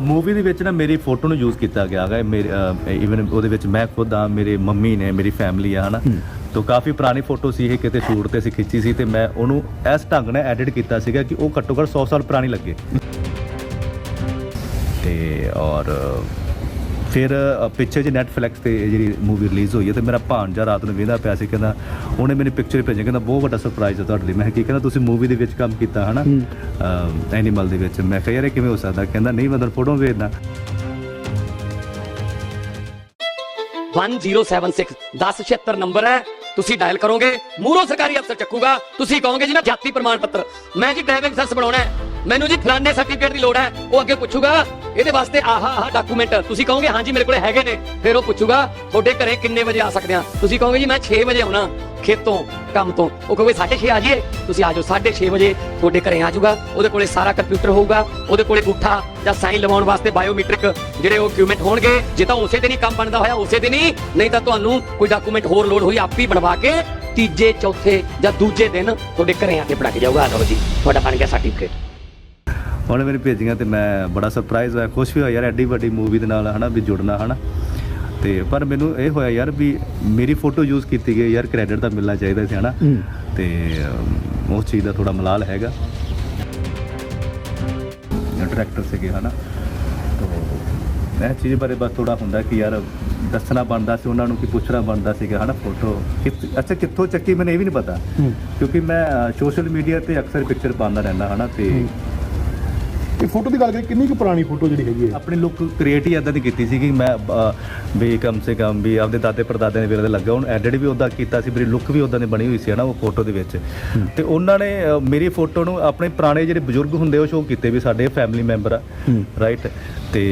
Movie ਦੇ ਵਿੱਚ ਨਾ ਮੇਰੀ ਫੋਟੋ ਨੂੰ ਯੂਜ਼ ਕੀਤਾ ਗਿਆ ਹੈ ਮੇਰੇ ਇਵਨ ਉਹਦੇ ਵਿੱਚ ਮੈਂ ਖੁਦ ਆ ਮੇਰੇ ਮੰਮੀ ਨੇ ਮੇਰੀ ਫੈਮਿਲੀ ਆ ਹਨਾ। ਤੋ ਕਾਫੀ ਪੁਰਾਣੀ ਫੋਟੋ ਸੀ ਇਹ ਕਿਤੇ ਸ਼ੂਟ ਤੇ ਅਸੀਂ ਖਿੱਚੀ ਸੀ ਤੇ ਮੈਂ ਉਹਨੂੰ ਇਸ ਢੰਗ ਨਾਲ ਐਡਿਟ ਕੀਤਾ ਸੀਗਾ ਕਿ ਉਹ ਘੱਟੋ ਘੱਟ 100 ਸਾਲ ਪੁਰਾਣੀ ਲੱਗੇ। ਤੇ ਔਰ ਫਿਰ ਪਿੱਛੇ ਜੇ ਨੈਟਫਲਿਕਸ ਤੇ ਜਿਹੜੀ ਮੂਵੀ ਰਿਲੀਜ਼ ਹੋਈ ਹੈ ਤੇ ਮੇਰਾ ਭਾਣਜਾ ਰਾਤ ਨੂੰ ਵੇਖਦਾ ਪਿਆ ਸੀ ਕਹਿੰਦਾ ਉਹਨੇ ਮੈਨੂੰ ਪਿਕਚਰ ਭੇਜੀ ਕਹਿੰਦਾ ਬਹੁਤ ਵੱਡਾ ਸਰਪ੍ਰਾਈਜ਼ ਹੈ ਤੁਹਾਡੇ ਲਈ। ਮੈਂ ਕਿਹਾ ਕੀ ਕਹਿੰਦਾ ਤੁਸੀਂ ਮੂਵੀ ਦੇ ਵਿੱਚ ਕੰਮ ਕੀਤਾ ਹਨਾ? ਐਨੀਮਲ ਦੇ ਵਿੱਚ। ਮੈਂ ਕਿਹਾ ਯਾਰ ਇਹ ਕਿਵੇਂ ਹੋ ਸਕਦਾ? ਕਹਿੰਦਾ ਨਹੀਂ ਮੈਂ ਤੁਹਾਨੂੰ ਫੋਟੋ 1076 1076 ਨੰਬਰ ਹੈ। ਤੁਸੀਂ ਡਾਇਲ ਕਰੋਗੇ। ਮੂਰੋ ਸਰਕਾਰੀ ਅਫਸਰ ਚੱਕੂਗਾ। ਤੁਸੀਂ ਕਹੋਗੇ ਜੀ ਨਾ ਜਾਤੀ ਪ੍ਰਮਾਣ ਪੱਤਰ ਮੈਂ ਜੀ ਡਰਾਈਵਿੰਗ ਲਾਇਸੈਂਸ ਬਣਾਉਣਾ ਹੈ। ਮੈਨੂੰ ਜੀ ਫਲਾਣੇ ਸਰਟੀਫਿਕੇਟ ਦੀ ਲੋੜ ਹੈ। ਉਹ ਅੱਗੇ ਪੁੱਛੂਗਾ, ਇਹਦੇ ਵਾਸਤੇ ਆਹ, ਆਹਾ ਡਾਕੂਮੈਂਟ ਤੁਸੀਂ ਕਹੋਗੇ, ਹਾਂਜੀ, ਮੇਰੇ ਕੋਲੇ ਹੈਗੇ ਨੇ। ਫਿਰ ਉਹ ਪੁੱਛੂਗਾ, ਤੁਹਾਡੇ ਘਰੇ ਕਿੰਨੇ ਵਜੇ ਆ ਸਕਦੇ ਆ? ਤੁਸੀਂ ਕਹੋਗੇ, ਜੀ, ਮੈਂ 6 ਵਜੇ ਆਉਣਾ, ਖੇਤੋਂ, ਕੰਮ ਤੋਂ। ਉਹ ਕਹੋਗੇ 6:30 ਆ ਜਾਈਏ? ਤੁਸੀਂ ਆ ਜਾਓ 6:30 ਵਜੇ ਤੁਹਾਡੇ ਘਰੇ ਆ ਜਾਊਗਾ। ਉਹਦੇ ਕੋਲੇ ਸਾਰਾ ਕੰਪਿਊਟਰ ਹੋਊਗਾ। ਉਹਦੇ ਕੋਲੇ ਗੁੱਠਾ ਜਾਂ ਸਾਈਨ ਲਵਾਉਣ ਵਾਸਤੇ ਬਾਇਓਮੈਟ੍ਰਿਕ ਜਿਹੜੇ ਉਹ ਡਾਕੂਮੈਂਟ ਹੋਣਗੇ। ਜੇ ਤਾਂ ਉਸੇ ਦਿਨ ਹੀ ਕੰਮ ਬਣਦਾ ਹੋਇਆ, ਉਸੇ ਦਿਨ ਹੀ। ਨਹੀਂ ਤਾਂ ਤੁਹਾਨੂੰ ਕੋਈ ਡਾਕੂਮੈਂਟ ਹੋਰ ਲੋਡ ਹੋਈ, ਆਪ ਹੀ ਬਣਵਾ ਕੇ ਤੀਜੇ, ਚੌਥੇ ਜਾਂ ਦੂਜੇ ਦਿਨ ਤੁਹਾਡੇ ਘਰੇ ਆ ਕੇ ਬਣਾ ਕੇ ਜਾਊਗਾ। ਆ ਲਓ ਜੀ, ਤੁਹਾਡਾ ਬਣ ਗਿਆ ਸਰਟੀਫਿਕੇਟ ਉਹਨੇ ਮੈਨੂੰ ਭੇਜੀਆਂ ਤੇ ਮੈਂ ਬੜਾ ਸਰਪ੍ਰਾਈਜ਼ ਹੋਇਆ। ਖੁਸ਼ ਵੀ ਹੋਇਆ ਯਾਰ ਐਡੀ ਵੱਡੀ ਮੂਵੀ ਦੇ ਨਾਲ ਹਨਾ ਵੀ ਜੁੜਨਾ ਹਨਾ। ਤੇ ਪਰ ਮੈਨੂੰ ਇਹ ਹੋਇਆ ਯਾਰ ਵੀ ਮੇਰੀ ਫੋਟੋ ਯੂਜ਼ ਕੀਤੀ ਗਈ ਯਾਰ ਕ੍ਰੈਡਿਟ ਤਾਂ ਮਿਲਣਾ ਚਾਹੀਦਾ ਸੀ ਹਨਾ। ਤੇ ਉਸ ਚੀਜ਼ ਦਾ ਥੋੜਾ ਮਲਾਲ ਹੈਗਾ। ਡਾਇਰੈਕਟਰ ਸੀਗੇ ਹਨਾ। ਤੋਂ ਇਹ ਚੀਜ਼ ਬਾਰੇ ਬਸ ਥੋੜਾ ਹੁੰਦਾ ਕਿ ਯਾਰ ਦੱਸਣਾ ਬਣਦਾ ਸੀ ਉਹਨਾਂ ਨੂੰ ਕਿ ਪੁੱਛਣਾ ਬਣਦਾ ਸੀਗਾ ਹਨਾ ਫੋਟੋ ਅੱਛਾ ਕਿੱਥੋਂ ਚੱਕੀ ਮੈਨੂੰ ਇਹ ਵੀ ਨਹੀਂ ਪਤਾ। ਕਿਉਂਕਿ ਮੈਂ ਸੋਸ਼ਲ ਮੀਡੀਆ ਤੇ ਅਕਸਰ ਪਿਕਚਰ ਪਾਉਂਦਾ ਰਹਿੰਦਾ ਹਨਾ। ਤੇ ਇਹ ਫੋਟੋ ਦੀ ਗੱਲ ਕਰੀ ਕਿੰਨੀ ਕੁ ਪੁਰਾਣੀ ਫੋਟੋ ਜਿਹੜੀ ਹੈਗੀ ਹੈ? ਆਪਣੀ ਲੁੱਕ ਕ੍ਰੀਏਟ ਹੀ ਇਦਾਂ ਦੀ ਕੀਤੀ ਸੀ ਕਿ ਮੈਂ ਅਹ, ਵੀ ਕਮ ਸੇ ਕਮ ਵੀ ਆਪਦੇ ਦਾਦੇ ਪਰਦਾਦੇ ਦੇ ਵੇਲੇ ਦਾ ਲੱਗਾ ਹੁਣ ਐਡਿਟ ਵੀ ਉਦਾਂ ਕੀਤਾ ਸੀ ਮੇਰੀ ਲੁੱਕ ਵੀ ਉਦਾਂ ਦੀ ਬਣੀ ਹੋਈ ਸੀ ਹਨਾ ਉਹ ਫੋਟੋ ਦੇ ਵਿੱਚ। ਤੇ ਉਹਨਾਂ ਨੇ ਮੇਰੀ ਫੋਟੋ ਨੂੰ ਆਪਣੇ ਪੁਰਾਣੇ ਜਿਹੜੇ ਬਜ਼ੁਰਗ ਹੁੰਦੇ ਉਹ ਸ਼ੋਅ ਕੀਤੇ ਵੀ ਸਾਡੇ ਫੈਮਿਲੀ ਮੈਂਬਰ ਆ ਰਾਈਟ ਤੇ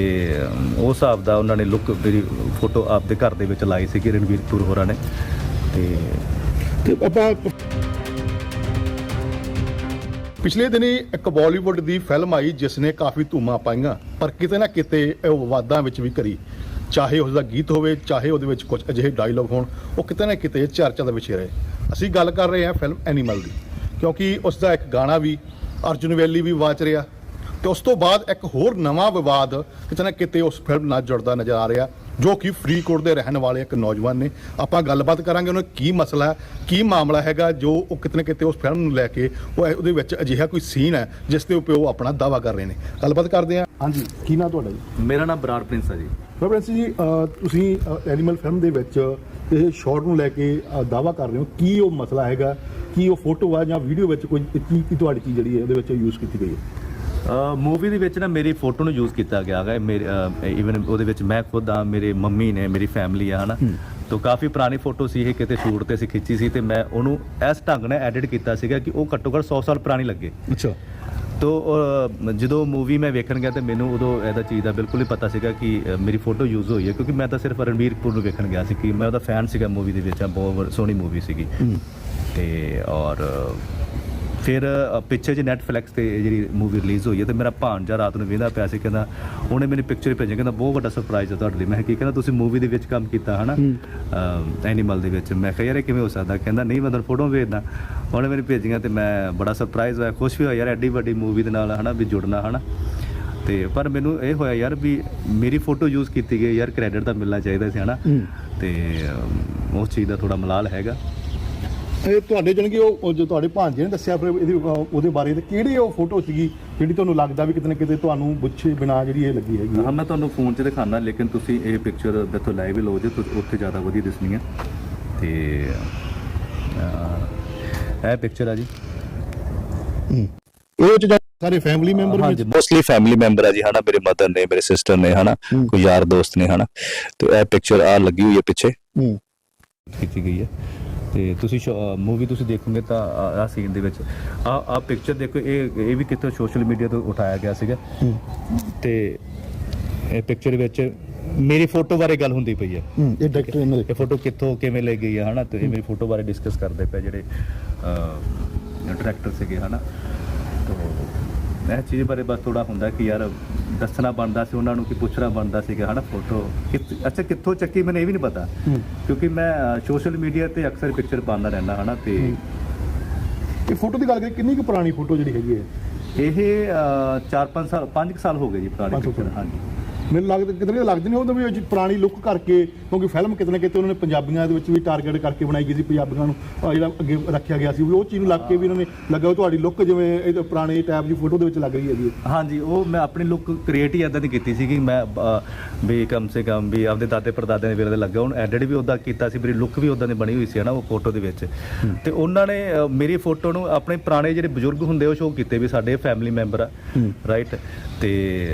ਅਮ, ਉਸ ਹਿਸਾਬ ਦਾ ਉਹਨਾਂ ਨੇ ਲੁੱਕ ਮੇਰੀ ਫੋਟੋ ਆਪਦੇ ਘਰ ਦੇ ਵਿੱਚ ਲਾਈ ਸੀ ਕਿ ਰਣਵੀਰ ਹੋਰਾਂ ਨੇ। ਤੇ ਤੇ ਆਪਾਂ ਪਿਛਲੇ ਦਿਨੀ ਇੱਕ ਬਾਲੀਵੁੱਡ ਦੀ ਫਿਲਮ ਆਈ ਜਿਸ ਨੇ ਕਾਫੀ ਧੂਮਾਂ ਪਾਈਆਂ, ਪਰ ਕਿਤੇ ਨਾ ਕਿਤੇ ਇਹ ਵਿਵਾਦਾਂ ਵਿੱਚ ਵੀ ਕਰੀ ਚਾਹੇ ਉਸ ਦਾ ਗੀਤ ਹੋਵੇ, ਚਾਹੇ ਉਹਦੇ ਵਿੱਚ ਕੁਝ ਅਜਿਹੇ ਡਾਇਲੌਗ ਹੋਣ, ਉਹ ਕਿਤੇ ਨਾ ਕਿਤੇ ਚਰਚਾ ਦਾ ਵਿਸ਼ੇ ਰਹੇ। ਅਸੀਂ ਗੱਲ ਕਰ ਰਹੇ ਹਾਂ ਫਿਲਮ ਐਨੀਮਲ ਦੀ, ਕਿਉਂਕਿ ਉਸ ਦਾ ਇੱਕ ਗਾਣਾ ਵੀ, ਅਰਜੁਨ ਵੈਲੀ ਵੀ ਵਾਚ ਰਿਹਾ। ਤੇ ਉਸ ਤੋਂ ਬਾਅਦ ਇੱਕ ਹੋਰ ਨਵਾਂ ਵਿਵਾਦ ਕਿਤੇ ਨਾ ਕਿਤੇ ਉਸ ਫਿਲਮ ਨਾਲ ਜੁੜਦਾ ਨਜ਼ਰ ਆ ਰਿਹਾ। ਜੋ ਕਿ ਫਰੀਦਕੋਟ ਦੇ ਰਹਿਣ ਵਾਲੇ ਇੱਕ ਨੌਜਵਾਨ ਨੇ। ਆਪਾਂ ਗੱਲਬਾਤ ਕਰਾਂਗੇ ਉਹਨਾਂ ਕੀ ਮਸਲਾ ਹੈ ਕੀ ਮਾਮਲਾ ਹੈਗਾ ਜੋ ਉਹ ਕਿਤੇ ਨਾ ਕਿਤੇ ਉਸ ਫਿਲਮ ਨੂੰ ਲੈ ਕੇ ਉਹ ਉਹਦੇ ਵਿੱਚ ਅਜਿਹਾ ਕੋਈ ਸੀਨ ਹੈ ਜਿਸ ਦੇ ਉੱਤੇ ਉਹ ਆਪਣਾ ਦਾਵਾ ਕਰ ਰਹੇ ਨੇ। ਗੱਲਬਾਤ ਕਰਦੇ ਹਾਂ। ਹਾਂਜੀ ਕੀ ਨਾਂ ਤੁਹਾਡਾ ਜੀ? ਮੇਰਾ ਨਾਮ ਬਰਾੜ ਪ੍ਰਿੰਸ ਆ ਜੀ। ਫਰੈਂਸ ਜੀ ਅਹ ਤੁਸੀਂ ਐਨੀਮਲ ਫਿਲਮ ਦੇ ਵਿੱਚ ਇਹ ਸ਼ਾਰਟ ਨੂੰ ਲੈ ਕੇ ਦਾਵਾ ਕਰ ਰਹੇ ਹੋ। ਕੀ ਉਹ ਮਸਲਾ ਹੈਗਾ ਕੀ ਉਹ ਫੋਟੋ ਆ ਜਾਂ ਵੀਡੀਓ ਵਿੱਚ ਕੋਈ ਕੀ ਕੀ ਤੁਹਾਡੀ ਚੀਜ਼ ਜਿਹੜੀ ਹੈ ਉਹਦੇ ਵਿੱਚ ਯੂਜ਼ ਕੀਤੀ ਗਈ ਹੈ? ਮੂਵੀ ਦੇ ਵਿੱਚ ਨਾ ਮੇਰੀ ਫੋਟੋ ਨੂੰ ਯੂਜ਼ ਕੀਤਾ ਗਿਆ ਹੈ ਮੇਰੇ ਇਵਨ ਉਹਦੇ ਵਿੱਚ ਮੈਂ ਖੁਦ ਆ ਮੇਰੇ ਮੰਮੀ ਨੇ ਮੇਰੀ ਫੈਮਿਲੀ ਆ ਹਨਾ। ਤੋ ਕਾਫੀ ਪੁਰਾਣੀ ਫੋਟੋ ਸੀ ਇਹ ਕਿਤੇ ਸ਼ੂਟ ਤੇ ਅਸੀਂ ਖਿੱਚੀ ਸੀ ਤੇ ਮੈਂ ਉਹਨੂੰ ਇਸ ਢੰਗ ਨਾਲ ਐਡਿਟ ਕੀਤਾ ਸੀਗਾ ਕਿ ਉਹ ਘੱਟੋ ਘੱਟ 100 ਸਾਲ ਪੁਰਾਣੀ ਲੱਗੇ। ਅੱਛਾ। ਤੋ ਜਦੋਂ ਮੂਵੀ ਮੈਂ ਵੇਖਣ ਗਿਆ ਤੇ ਮੈਨੂੰ ਉਦੋਂ ਇਹਦਾ ਚੀਜ਼ ਦਾ ਬਿਲਕੁਲ ਹੀ ਪਤਾ ਸੀਗਾ ਕਿ ਮੇਰੀ ਫੋਟੋ ਯੂਜ਼ ਹੋਈ ਹੈ ਕਿਉਂਕਿ ਮੈਂ ਤਾਂ ਸਿਰਫ ਰਣਵੀਰ ਕਪੂਰ ਨੂੰ ਵੇਖਣ ਗਿਆ ਸੀ ਕਿ ਮੈਂ ਉਹਦਾ ਫੈਨ ਸੀਗਾ ਮੂਵੀ ਦੇ ਵਿੱਚ ਬਹੁਤ ਸੋਹਣੀ ਮੂਵੀ ਸੀਗੀ। ਤੇ ਔਰ ਫਿਰ ਪਿੱਛੇ ਜੇ ਨੈਟਫਲਿਕਸ ਤੇ ਇਹ ਜਿਹੜੀ ਮੂਵੀ ਰਿਲੀਜ਼ ਹੋਈ ਹੈ ਤੇ ਮੇਰਾ ਭਾਣਜਾ ਰਾਤ ਨੂੰ ਵੇਖਦਾ ਪਿਆ ਸੀ ਕਹਿੰਦਾ ਉਹਨੇ ਮੈਨੂੰ ਪਿਕਚਰ ਭੇਜੀ ਕਹਿੰਦਾ ਬਹੁਤ ਵੱਡਾ ਸਰਪ੍ਰਾਈਜ਼ ਹੈ ਤੁਹਾਡੇ ਲਈ। ਮੈਂ ਕਿਹਾ ਕੀ ਕਹਿੰਦਾ ਤੁਸੀਂ ਮੂਵੀ ਦੇ ਵਿੱਚ ਕੰਮ ਕੀਤਾ ਹਨਾ? ਐਨੀਮਲ ਦੇ ਵਿੱਚ। ਮੈਂ ਕਿਹਾ ਯਾਰ ਇਹ ਕਿਵੇਂ ਹੋ ਸਕਦਾ? ਕਹਿੰਦਾ ਨਹੀਂ ਮੈਂ ਤੁਹਾਨੂੰ ਫੋਟੋ ਭੇਜਦਾ। ਉਹਨੇ ਮੈਨੂੰ ਭੇਜੀਆਂ ਤੇ ਮੈਂ ਬੜਾ ਸਰਪ੍ਰਾਈਜ਼ ਹੋਇਆ ਖੁਸ਼ ਵੀ ਹੋਇਆ ਯਾਰ ਐਡੀ ਵੱਡੀ ਮੂਵੀ ਦੇ ਨਾਲ ਹਨਾ ਵੀ ਜੁੜਨਾ ਹਨਾ? ਤੇ ਪਰ ਮੈਨੂੰ ਇਹ ਹੋਇਆ ਯਾਰ ਵੀ ਮੇਰੀ ਫੋਟੋ ਯੂਜ਼ ਕੀਤੀ ਗਈ ਯਾਰ ਕ੍ਰੈਡਿਟ ਤਾਂ ਮਿਲਣਾ ਚਾਹੀਦਾ ਸੀ ਹਨਾ? ਤੇ ਉਸ ਚੀਜ਼ ਦਾ ਥੋੜਾ ਮਲਾਲ ਹੈਗਾ। ਇਹ ਤੁਹਾਡੇ ਜਾਣੀ ਉਹ ਜੋ ਤੁਹਾਡੇ ਭਾਂਜੇ ਨੇ ਦੱਸਿਆ ਫਿਰ ਇਹਦੇ ਉਹਦੇ ਬਾਰੇ ਤੇ ਕਿਹੜੀ ਉਹ ਫੋਟੋ ਸੀਗੀ ਜਿਹੜੀ ਤੁਹਾਨੂੰ ਲੱਗਦਾ ਵੀ ਕਿਤੇ ਨਾ ਕਿਤੇ ਤੁਹਾਨੂੰ ਪੁੱਛੇ ਬਿਨਾ ਜਿਹੜੀ ਇਹ ਲੱਗੀ ਹੈਗੀ ਹਾਂ? ਮੈਂ ਤੁਹਾਨੂੰ ਫੋਨ 'ਚ ਦਿਖਾਣਾ ਲੇਕਿਨ ਤੁਸੀਂ ਇਹ ਪਿਕਚਰ ਦੇਖੋ ਲਾਈਵ ਹੀ ਲਓ ਜੇ ਤੁਸੀਂ ਉੱਥੇ ਜ਼ਿਆਦਾ ਵਧੀਆ ਦਿਸਣੀ ਹੈ ਤੇ ਇਹ ਪਿਕਚਰ ਆ ਜੀ। ਇਹ ਜਾ- ਸਾਰੇ ਫੈਮਿਲੀ ਮੈਂਬਰ ਹਾਂਜੀ ਮੋਸਟਲੀ ਫੈਮਿਲੀ ਮੈਂਬਰ ਆ ਜੀ ਹਨਾ ਮੇਰੇ ਮਦਰ ਨੇ ਮੇਰੇ ਸਿਸਟਰ ਨੇ ਹਨਾ ਕੋਈ ਯਾਰ ਦੋਸਤ ਨੇ ਹਨਾ। ਤੇ ਇਹ ਪਿਕਚਰ ਆ ਲੱਗੀ ਹੋਈ ਹੈ ਪਿੱਛੇ। ਹੂੰ। ਕੀਤੀ ਗਈ ਹੈ। ਤੇ ਤੁਸੀਂ ਮੂਵੀ ਤੁਸੀਂ ਦੇਖੋਗੇ ਤਾਂ ਆ ਸੀਨ ਦੇ ਵਿੱਚ ਆ ਆ ਪਿਕਚਰ ਦੇਖੋ ਇਹ ਇਹ ਵੀ ਕਿਤੋਂ ਸੋਸ਼ਲ ਮੀਡੀਆ ਤੋਂ ਉਠਾਇਆ ਗਿਆ ਸੀਗਾ। ਤੇ ਇਹ ਪਿਕਚਰ ਵਿੱਚ ਮੇਰੀ ਫੋਟੋ ਬਾਰੇ ਗੱਲ ਹੁੰਦੀ ਪਈ ਹੈ। ਇਹ ਡਾਇਰੈਕਟਰ ਇਹਨਾਂ ਦੇ ਇਹ ਫੋਟੋ ਕਿੱਥੋਂ ਕਿਵੇਂ ਲਈ ਗਈ ਹੈ ਹਨਾ? ਤੇ ਇਹ ਮੇਰੀ ਫੋਟੋ ਬਾਰੇ ਡਿਸਕਸ ਕਰਦੇ ਪਏ ਜਿਹੜੇ ਡਾਇਰੈਕਟਰ ਸੀਗੇ ਹਨਾ? ਤੋ ਇਹ ਚੀਜ਼ ਬਾਰੇ ਬਸ ਥੋੜਾ ਹੁੰਦਾ ਕਿ ਯਾਰ ਦੱਸਣਾ ਬਣਦਾ ਸੀ ਉਹਨਾਂ ਨੂੰ ਕਿ ਪੁੱਛਣਾ ਬਣਦਾ ਸੀਗਾ ਹਨਾ ਫੋਟੋ ਅੱਛਾ ਕਿੱਥੋਂ ਚੱਕੀ ਮੈਨੂੰ ਇਹ ਵੀ ਨਹੀਂ ਪਤਾ। ਕਿਉਂਕਿ ਮੈਂ ਸੋਸ਼ਲ ਮੀਡੀਆ ਤੇ ਅਕਸਰ ਪਿਕਚਰ ਪਾਉਂਦਾ ਰਹਿੰਦਾ ਹਨਾ ਤੇ ਇਹ ਫੋਟੋ ਦੀ ਗੱਲ ਕਰੀ ਕਿੰਨੀ ਕੁ ਪੁਰਾਣੀ ਫੋਟੋ ਜਿਹੜੀ ਹੈਗੀ ਹੈ? ਇਹ 4-5 ਸਾਲ 5 ਸਾਲ ਹੋ ਗਏ ਜੀ ਪੁਰਾਣੀ ਪਿਕਚਰ ਹਾਂਜੀ। ਮੈਨੂੰ ਲੱਗਦਾ ਕਿਤੇ ਨਾ ਲੱਗਦੇ ਨੇ ਉਹਦੇ ਵਿੱਚ ਪੁਰਾਣੀ ਲੁੱਕ ਕਰਕੇ ਕਿਉਂਕਿ ਫਿਲਮ ਕਿਤੇ ਨਾ ਕਿਤੇ ਉਹਨਾਂ ਨੇ ਪੰਜਾਬੀਆਂ ਦੇ ਵਿੱਚ ਵੀ ਟਾਰਗੇਟ ਕਰਕੇ ਬਣਾਈ ਗਈ ਸੀ ਪੰਜਾਬੀਆਂ ਨੂੰ ਆਹ ਜਿਹੜਾ ਅੱਗੇ ਰੱਖਿਆ ਗਿਆ ਸੀ ਵੀ ਉਹ ਚੀਜ਼ ਨੂੰ ਲੱਗ ਕੇ ਵੀ ਉਹਨਾਂ ਨੇ ਲੱਗਾ ਵੀ ਤੁਹਾਡੀ ਲੁੱਕ ਜਿਵੇਂ ਇਹ ਤਾਂ ਪੁਰਾਣੇ ਟਾਈਪ ਦੀ ਫੋਟੋ ਦੇ ਵਿੱਚ ਲੱਗ ਰਹੀ ਹੈ। ਜੀ ਹਾਂਜੀ ਉਹ ਮੈਂ ਆਪਣੀ ਲੁੱਕ ਕ੍ਰੀਏਟ ਹੀ ਇਦਾਂ ਦੀ ਕੀਤੀ ਸੀ ਕਿ ਮੈਂ ਵੀ ਕਮ ਸੇ ਕਮ ਵੀ ਆਪਦੇ ਦਾਦੇ ਪੜਦਾਦੇ ਦੇ ਵੇਲੇ ਦੇ ਲੱਗਾ ਹੁਣ ਐਡਿਟ ਵੀ ਉਦਾਂ ਕੀਤਾ ਸੀ ਮੇਰੀ ਲੁੱਕ ਵੀ ਉਦਾਂ ਦੀ ਬਣੀ ਹੋਈ ਸੀ ਨਾ ਉਹ ਫੋਟੋ ਦੇ ਵਿੱਚ। ਤੇ ਉਹਨਾਂ ਨੇ ਮੇਰੀ ਫੋਟੋ ਨੂੰ ਆਪਣੇ ਪੁਰਾਣੇ ਜਿਹੜੇ ਬਜ਼ੁਰਗ ਹੁੰਦੇ ਉਹ ਸ਼ੋਅ ਕੀਤੇ ਵੀ ਸਾਡੇ ਫੈਮਿਲੀ ਮੈਂਬਰ ਆ ਰਾਈਟ ਤੇ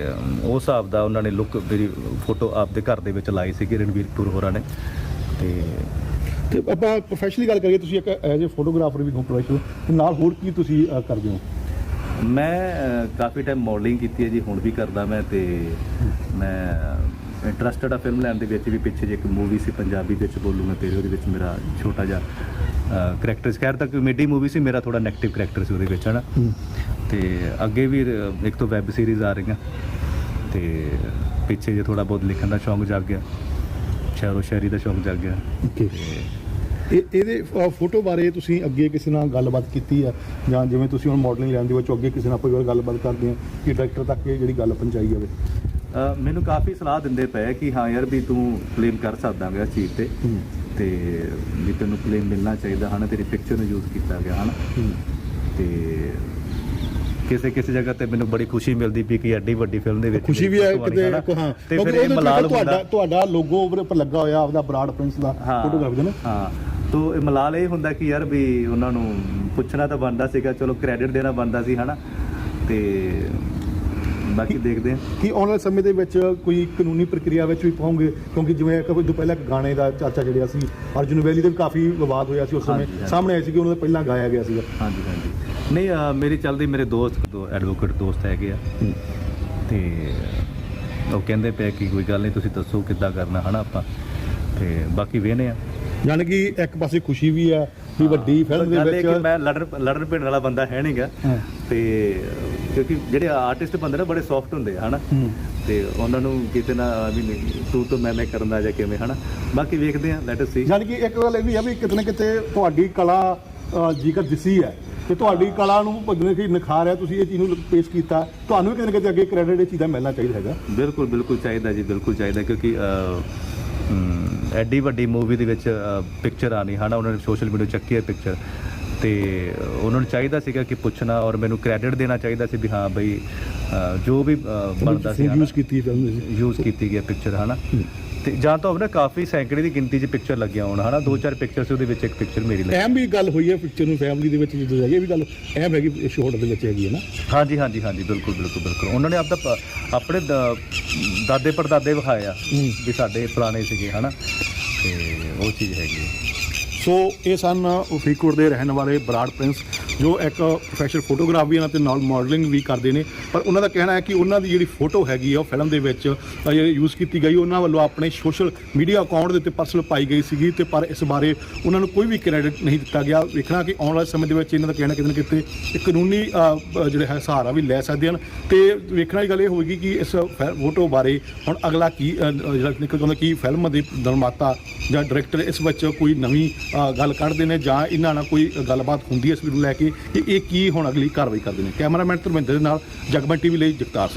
ਅਮ, ਉਸ ਹਿਸਾਬ ਦਾ ਉਹਨਾਂ ਨੇ ਲੁੱਕ ਮੇਰੀ ਫੋਟੋ ਆਪਦੇ ਘਰ ਦੇ ਵਿੱਚ ਲਾਈ ਸੀ ਕਿ ਰਣਵੀਰ ਕਪੂਰ ਹੋਰਾਂ ਨੇ। ਤੇ ਤੇ ਆਪਾਂ ਪ੍ਰੋਫੈਸ਼ਨਲੀ ਗੱਲ ਕਰੀਏ ਤੁਸੀਂ ਇੱਕ ਐਜ਼ ਅ ਫੋਟੋਗ੍ਰਾਫਰ ਵੀ ਹੋ ਪ੍ਰੋਫੈਸ਼ਨਲ ਤੇ ਨਾਲ ਹੋਰ ਕੀ ਤੁਸੀਂ ਅਹ, ਕਰਦੇ ਹੋ? ਮੈਂ ਅ, ਕਾਫੀ ਟਾਈਮ ਮਾਡਲਿੰਗ ਕੀਤੀ ਹੈ ਜੀ ਹੁਣ ਵੀ ਕਰਦਾ ਮੈਂ ਤੇ ਮੈਂ ਇੰਟਰਸਟਡ ਆ ਫਿਲਮ ਲੈਣ ਦੇ ਵਿੱਚ ਵੀ ਪਿੱਛੇ ਜੇ ਇੱਕ ਮੂਵੀ ਸੀ ਪੰਜਾਬੀ ਵਿੱਚ ਬੋਲੂ ਮੈਂ ਤੇਰੇ ਉਹਦੇ ਵਿੱਚ ਮੇਰਾ ਛੋਟਾ ਜਿਹਾ ਕਰੈਕਟਰ ਖੈਰ ਤਾਂ ਕਮੇਡੀ ਮੂਵੀ ਸੀ ਮੇਰਾ ਥੋੜਾ 네ਗੇਟਿਵ ਕਰੈਕਟਰ ਸੀ ਉਹਦੇ ਵਿੱਚ ਹਨਾ। ਤੇ ਅੱਗੇ ਵੀ ਇੱਕ ਤੋਂ ਵੈਬ ਸੀਰੀਜ਼ ਆ ਰਹੀਆਂ। ਤੇ ਪਿੱਛੇ ਜੇ ਥੋੜਾ ਬਹੁਤ ਲਿਖਣ ਦਾ ਸ਼ੌਂਕ ਜਾਗ ਗਿਆ। ਸ਼ਾਇਰੋ ਸ਼ਾਇਰੀ ਦਾ ਸ਼ੌਂਕ ਜਾਗ ਗਿਆ। ਓਕੇ ਇਹ ਇਹਦੇ ਫੋਟੋ ਬਾਰੇ ਤੁਸੀਂ ਅੱਗੇ ਕਿਸੇ ਨਾਲ ਗੱਲਬਾਤ ਕੀਤੀ ਹੈ? ਜਾਂ ਜਿਵੇਂ ਤੁਸੀਂ ਹੁਣ ਮਾਡਲਿੰਗ ਲੈਣ ਦੇ ਵਿੱਚ ਅੱਗੇ ਕਿਸੇ ਨਾਲ ਕੋਈ ਵਾਰ ਗੱਲਬਾਤ ਕਰਦੇ ਹੋ ਕਿ ਡਾਇਰੈਕਟਰ ਤੱਕ ਇਹ ਜਿਹੜੀ ਗੱਲ ਪਹੁੰਚਾਈ ਜਾਵੇ? ਮੈਨੂੰ ਕਾਫੀ ਸਲਾਹ ਦਿੰਦੇ ਪਏ ਕਿ ਹਾਂ ਯਾਰ ਵੀ ਤੂੰ ਕਲੇਮ ਕਰ ਸਕਦਾ ਗਾ ਇਸ ਚੀਜ਼ ਤੇ। ਤੇ ਵੀ ਤੈਨੂੰ ਕਲੇਮ ਮਿਲਣਾ ਚਾਹੀਦਾ ਹਨਾ ਤੇਰੀ ਪਿਕਚਰ ਨੂੰ ਯੂਜ਼ ਕੀਤਾ ਗਿਆ ਹਨਾ। ਤੇ ਕਿਸੇ ਕਿਸੇ ਜਗ੍ਹਾ ਤੇ ਮੈਨੂੰ ਬੜੀ ਖੁਸ਼ੀ ਮਿਲਦੀ ਵੀ ਕਿ ਐਡੀ ਵੱਡੀ ਫਿਲਮ ਦੇ ਵਿੱਚ ਖੁਸ਼ੀ ਵੀ ਹੈ ਕਿਤੇ। ਹਾਂ। ਤੇ ਫਿਰ ਇਹ ਮਲਾਲ ਤੁਹਾਡਾ ਤੁਹਾਡਾ ਲੋਗੋ ਉੱਪਰ ਲੱਗਾ ਹੋਇਆ ਆਪਦਾ ਬਰਾਡ ਪ੍ਰਿੰਸ ਦਾ ਫੋਟੋਗ੍ਰਾਫ ਦਾ ਨਾ? ਹਾਂ। ਤੋ ਇਹ ਮਲਾਲ ਇਹ ਹੁੰਦਾ ਕਿ ਯਾਰ ਵੀ ਉਹਨਾਂ ਨੂੰ ਪੁੱਛਣਾ ਤਾਂ ਬਣਦਾ ਸੀਗਾ ਚਲੋ ਕ੍ਰੈਡਿਟ ਦੇਣਾ ਬਣਦਾ ਸੀ ਹਨਾ? ਤੇ ਬਾਕੀ ਦੇਖਦੇ ਹਾਂ। ਕਿ ਆਉਣ ਵਾਲੇ ਸਮੇਂ ਦੇ ਵਿੱਚ ਕੋਈ ਕਾਨੂੰਨੀ ਪ੍ਰਕਿਰਿਆ ਵਿੱਚ ਵੀ ਪਾਉਂਗੇ? ਕਿਉਂਕਿ ਜਿਵੇਂ ਪਹਿਲਾਂ ਇੱਕ ਗਾਣੇ ਦਾ ਚਰਚਾ ਜਿਹੜਿਆ ਸੀ ਅਰਜੁਨ ਵੈਲੀ ਦੇ ਵੀ ਕਾਫੀ ਵਿਵਾਦ ਹੋਇਆ ਸੀ ਉਸ ਸਮੇਂ। ਸਾਹਮਣੇ ਆਇਆ ਸੀ ਕਿ ਉਹਨਾਂ ਦਾ ਪਹਿਲਾਂ ਗਾਇਆ ਗਿਆ ਸੀਗਾ। ਹਾਂਜੀ ਹਾਂਜੀ। ਨਹੀਂ ਅ, ਮੇਰੀ ਚੱਲਦੀ ਮੇਰੇ ਦੋਸਤ ਦੋ ਐਡਵੋਕੇਟ ਦੋਸਤ ਹੈਗੇ ਆ। ਤੇ ਉਹ ਕਹਿੰਦੇ ਪਏ ਕਿ ਕੋਈ ਗੱਲ ਨਹੀਂ ਤੁਸੀਂ ਦੱਸੋ ਕਿੱਦਾਂ ਕਰਨਾ ਹਨਾ ਆਪਾਂ। ਤੇ ਬਾਕੀ ਵੇਨੇ ਆ। ਯਾਨੀ ਕਿ ਇੱਕ ਪਾਸੇ ਖੁਸ਼ੀ ਵੀ ਹੈ ਵੀ ਵੱਡੀ ਫਿਲਮ ਦੇ ਗੱਲ ਇਹ ਕਿ ਵਿੱਚ ਮੈਂ ਲੜਨ ਲੜਨ ਭਿੜਨ ਵਾਲਾ ਬੰਦਾ ਹੈ ਨਹੀਂਗਾ ਹਾਂ। ਤੇ ਕਿਉਂਕਿ ਜਿਹੜੇ ਆਰਟਿਸਟ ਬੰਦੇ ਨੇ ਬੜੇ ਸੌਫਟ ਹੁੰਦੇ ਆ ਹਨਾ। ਹੂੰ। ਤੇ ਉਹਨਾਂ ਨੂੰ ਕਿਤੇ ਨਾ ਵੀ ਤੂੰ ਤੋਂ ਮੈਂ ਮੈਂ ਕਰਨ ਦਾ ਜਾਂ ਕਿਵੇਂ ਹਨਾ। ਬਾਕੀ ਵੇਖਦੇ ਆ ਲੈਟ ਅਸ ਸੀ ਯਾਨੀ ਕਿ ਇੱਕ ਗੱਲ ਇਹ ਵੀ ਹੈ ਵੀ ਕਿਤੇ ਨਾ ਕਿਤੇ ਤੁਹਾਡੀ ਕਲਾ ਅ, ਜੇਕਰ ਦਿਸੀ ਹੈ ਤੇ ਤੁਹਾਡੀ ਕਲਾ ਨੂੰ ਭੱਜਣੇ ਦੀ ਨਿਖਾਰ ਹੈ ਤੁਸੀਂ ਇਹ ਚੀਜ਼ ਨੂੰ ਪੇਸ਼ ਕੀਤਾ। ਤੁਹਾਨੂੰ ਵੀ ਕਿਤੇ ਨਾ ਕਿਤੇ ਅੱਗੇ ਕ੍ਰੈਡਿਟ ਇਹ ਚੀਜ਼ ਦਾ ਮਿਲਣਾ ਚਾਹੀਦਾ ਹੈਗਾ। ਬਿਲਕੁਲ ਬਿਲਕੁਲ ਚਾਹੀਦਾ ਜੀ ਬਿਲਕੁਲ ਚਾਹੀਦਾ ਕਿਉਂਕਿ ਐਡੀ ਵੱਡੀ ਮੂਵੀ ਦੇ ਵਿੱਚ ਪਿਕਚਰ ਆਣੀ ਹਨਾ ਉਹਨਾਂ ਨੇ ਸੋਸ਼ਲ ਮੀਡੀਆ ਚੱਕੀ ਹੈ ਪਿਕਚਰ ਤੇ ਉਹਨਾਂ ਨੂੰ ਚਾਹੀਦਾ ਸੀਗਾ ਕਿ ਪੁੱਛਣਾ ਔਰ ਮੈਨੂੰ ਕ੍ਰੈਡਿਟ ਦੇਣਾ ਚਾਹੀਦਾ ਸੀ ਵੀ ਹਾਂ ਬਈ ਜੋ ਵੀ ਬਣਦਾ ਸੀ ਯੂਜ਼ ਕੀਤੀ ਫਿਲਮ ਯੂਜ਼ ਕੀਤੀ ਗਈ ਪਿਕਚਰ ਹਨਾ। ਤੇ ਜਾਂ ਤਾਂ ਹੋਵੇ ਨਾ ਕਾਫੀ ਸੈਂਕੜੇ ਦੀ ਗਿਣਤੀ 'ਚ ਪਿਕਚਰ ਲੱਗੀਆਂ ਹੋਣ ਹਨਾ? ਦੋ ਚਾਰ ਪਿਕਚਰ ਸੀ ਉਹਦੇ ਵਿੱਚ ਇੱਕ ਪਿਕਚਰ ਮੇਰੀ ਲੱਗੀ। ਅਹਿਮ ਵੀ ਗੱਲ ਹੋਈ ਹੈ ਪਿਕਚਰ ਨੂੰ ਫੈਮਿਲੀ ਦੇ ਵਿੱਚ ਜਦੋਂ ਜਾਈਏ ਇਹ ਵੀ ਗੱਲ ਅਹਿਮ ਹੈਗੀ ਸ਼ੋਰਟ ਦੇ ਵਿੱਚ ਹੈਗੀ ਹੈ ਨਾ। ਹਾਂਜੀ ਹਾਂਜੀ ਹਾਂਜੀ ਬਿਲਕੁਲ ਬਿਲਕੁਲ ਬਿਲਕੁਲ। ਉਹਨਾਂ ਨੇ ਆਪਦਾ ਪ- ਆਪਣੇ ਦ- ਦਾਦੇ ਪੜਦਾਦੇ ਵਿਖਾਏ ਆ ਵੀ ਸਾਡੇ ਪੁਰਾਣੇ ਸੀਗੇ ਹਨਾ? ਤੇ ਉਹ ਚੀਜ਼ ਹੈਗੀ ਹੈ ਸੋ ਇਹ ਸਨ ਫਰੀਦਕੋਟ ਦੇ ਰਹਿਣ ਵਾਲੇ ਬਰਾੜ ਪ੍ਰਿੰਸ ਜੋ ਇੱਕ ਪ੍ਰੋਫੈਸ਼ਨਲ ਫੋਟੋਗ੍ਰਾਫ ਵੀ ਇਹਨਾਂ ਤੇ ਨਾਲ ਮਾਡਲਿੰਗ ਵੀ ਕਰਦੇ ਨੇ ਪਰ ਉਹਨਾਂ ਦਾ ਕਹਿਣਾ ਹੈ ਕਿ ਉਹਨਾਂ ਦੀ ਜਿਹੜੀ ਫੋਟੋ ਹੈਗੀ ਆ ਉਹ ਫਿਲਮ ਦੇ ਵਿੱਚ ਜਿਹੜੀ ਯੂਜ਼ ਕੀਤੀ ਗਈ। ਉਹਨਾਂ ਵੱਲੋਂ ਆਪਣੇ ਸੋਸ਼ਲ ਮੀਡੀਆ ਅਕਾਊਂਟ ਦੇ ਉੱਤੇ ਪਰਸਨਲ ਪਾਈ ਗਈ ਸੀਗੀ ਤੇ ਪਰ ਇਸ ਬਾਰੇ ਉਹਨਾਂ ਨੂੰ ਕੋਈ ਵੀ ਕ੍ਰੈਡਿਟ ਨਹੀਂ ਦਿੱਤਾ ਗਿਆ। ਵੇਖਣਾ ਕਿ ਆਉਣ ਵਾਲੇ ਸਮੇਂ ਦੇ ਵਿੱਚ ਇਹਨਾਂ ਦਾ ਕਹਿਣਾ ਕਿਤੇ ਨਾ ਕਿਤੇ ਇੱਕ ਕਾਨੂੰਨੀ ਅ, ਜਿਹੜੇ ਹੈ ਸਹਾਰਾ ਵੀ ਲੈ ਸਕਦੇ ਹਨ। ਤੇ ਵੇਖਣ ਵਾਲੀ ਗੱਲ ਇਹ ਹੋਵੇਗੀ ਕਿ ਇਸ ਫੈ- ਫੋਟੋ ਬਾਰੇ ਹੁਣ ਅਗਲਾ ਕੀ ਅ, ਜਿਹੜਾ ਨਿਕਲ ਜਾਂਦਾ ਕੀ ਫਿਲਮ ਦੇ ਨਿਰਮਾਤਾ ਜਾਂ ਡਾਇਰੈਕਟਰ ਇਸ ਵਿੱਚ ਕੋਈ ਨਵੀਂ ਗੱਲ ਕੱਢਦੇ ਨੇ ਜਾਂ ਇਹਨਾਂ ਨਾਲ ਕੋਈ ਗੱਲਬਾਤ ਹੁੰਦੀ ਹੈ ਇਸ ਨੂੰ ਲੈ ਕੇ। ਕਿ ਇਹ ਕੀ ਹੁਣ ਅਗਲੀ ਕਾਰਵਾਈ ਕਰਦੇ ਨੇ? ਕੈਮਰਾਮੈਨ ਧਰਮਿੰਦਰ ਦੇ ਨਾਲ ਜਗਮਨ ਟੀਵੀ ਲਈ ਜਗਤਾਰ ਸਿੰਘ।